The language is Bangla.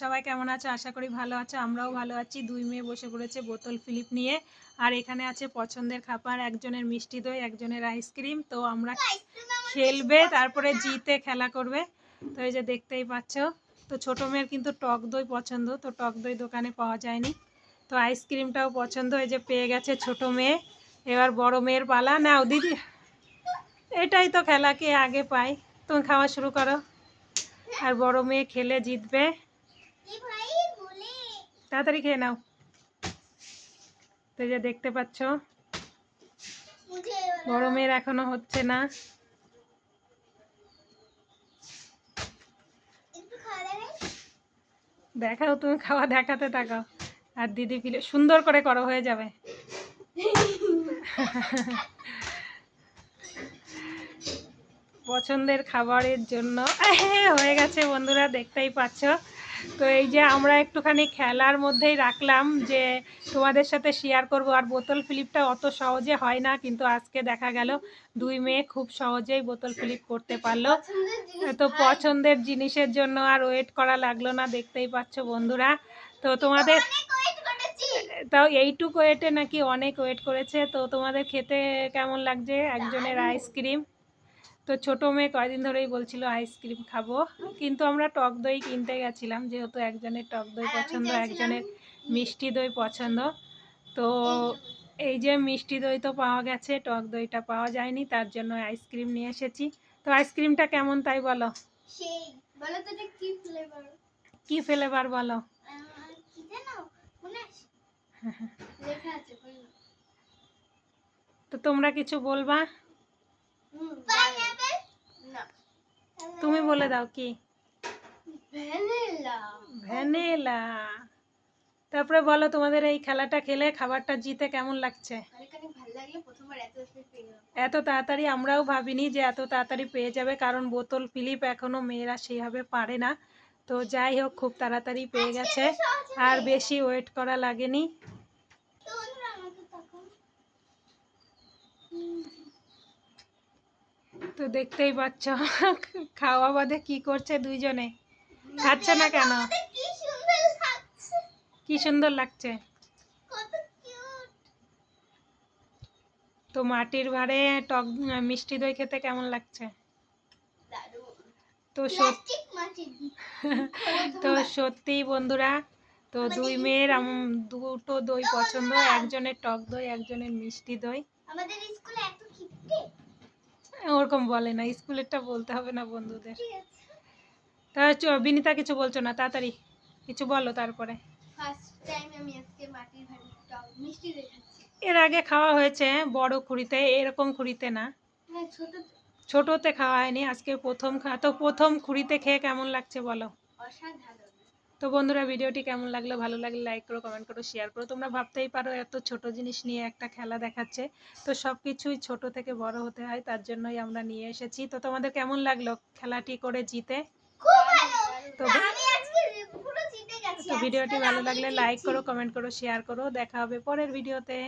সবাই কেমন আছে? আশা করি ভালো আছো। আমরাও ভালো আছি। দুই মেয়ে বসে পড়েছে বোতল ফিলিপ নিয়ে। আর এখানে আছে পছন্দের খাবার, একজনের মিষ্টি দই, একজনের আইসক্রিম তো আমরা খেলবে, তারপরে জিতে খেলা করবে। তো এই যে দেখতেই পাচ্ছ, তো ছোট মেয়ের কিন্তু টক দই পছন্দ। তো টক দই দোকানে পাওয়া যায়নি। তো আইসক্রিমটাও পছন্দ। এই যে পেয়ে গেছে ছোট মেয়ে। এবার বড় মেয়ের পালা। নাও, দিদি। এটাই তো খেলা, কে আগে পায়? তুমি খাওয়া শুরু করো। আর বড় মেয়ে খেলে জিতবে। তাড়াতাড়ি খেয়ে নাও। তো যে দেখতে পাচ্ছ গরমের এখনও হচ্ছে না। দেখাও তুমি খাওয়া দেখাতে থাকো। আর দিদি ফিলে সুন্দর করে করো হয়ে যাবে। পছন্দের খাবারের জন্য হয়ে গেছে বন্ধুরা দেখতেই পাচ্ছ। তো এই যে আমরা একটুখানি খেলার মধ্যেই রাখলাম যে তোমাদের সাথে শেয়ার করব। আর বোতল ফিলিপটা অত সহজে হয় না কিন্তু আজকে দেখা গেল দুই মেয়ে খুব সহজেই বোতল ফিলিপ করতে পারল। তো পছন্দের জিনিসের জন্য আর ওয়েট করা লাগল না দেখতেই পাচ্ছ বন্ধুরা। তো তোমাদের তাও এইটুকু ওয়েটে নাকি অনেক ওয়েট করেছে। তো তোমাদের খেতে কেমন লাগছে? একজনের আইসক্রিম তো ছোটো মেয়ে কয়দিন ধরেই বলছিল আইসক্রিম খাব। কিন্তু আমরা টক দই কিনতে গেছিলাম যেহেতু একজনের টক দই পছন্দ একজনের মিষ্টি দই পছন্দ। তো এই যে মিষ্টি দই তো পাওয়া গেছে টক দইটা পাওয়া যায়নি তার জন্য আইসক্রিম নিয়ে এসেছি। তো আইসক্রিমটা কেমন তাই বলো? কি ফ্লেভার বলো? তো তোমরা কিছু বলবা? বলে দাও কি? ভ্যানিলা। তারপরে বলো তোমাদের এই খেলাটা খেলে খাবারটা জিতে কেমন লাগছে? এত তাড়াতাড়ি আমরাও ভাবিনি যে এত তাড়াতাড়ি পেয়ে যাবে কারণ বোতল ফিলিপ এখনও মেয়েরা সেইভাবে পারে না। তো যাই হোক খুব তাড়াতাড়ি পেয়ে গেছে। আর বেশি ওয়েট করা লাগেনি তো বন্ধুরা আমাকে তখন তো দেখতেই পাচ্ছ, খাওয়া বাদে কি করছে দুইজনে? খাচ্ছে না কেন? কি সুন্দর লাগছে। তো মাটির ভাড়ে টক, মিষ্টি দই খেতে কেমন লাগছে? তো তো সত্যি বন্ধুরা, তো দুই মেয়ের দুটো দই পছন্দ, একজনের টক দই, একজনের মিষ্টি দই। আমাদের স্কুলে এত ওরকম বলে না স্কুলেরটা বলতে হবে না বন্ধুদের। তা বিনিতা কিছু বলছো না তাড়াতাড়ি কিছু বলো তারপরে। ফার্স্ট টাইম আমি আজকে মাটির ভাড়ি টক মিষ্টি দেখাচ্ছি এর আগে খাওয়া হয়েছে বড় খুঁড়িতে এরকম খুঁড়িতে না। হ্যাঁ ছোট ছোটোতে খাওয়া হয়নি আজকে প্রথম তো প্রথম খুঁড়িতে খেয়ে কেমন লাগছে বলো। অসাধারণ। তো বন্ধুরা ভিডিওটি কেমন লাগল? ভালো লাগলে লাইক করো কমেন্ট করো শেয়ার করো। তোমরা ভাবতেই পারো এত ছোট জিনিস নিয়ে একটা খেলা দেখাচ্ছে। তো সব কিছুই ছোট থেকে বড় হতে হয় তার জন্যই আমরা নিয়ে এসেছি। তো তোমাদের কেমন লাগল খেলাটি করে জিতে? তো তো ভিডিওটি ভালো লাগলে লাইক করো কমেন্ট করো শেয়ার করো। দেখা হবে পরের ভিডিওতে.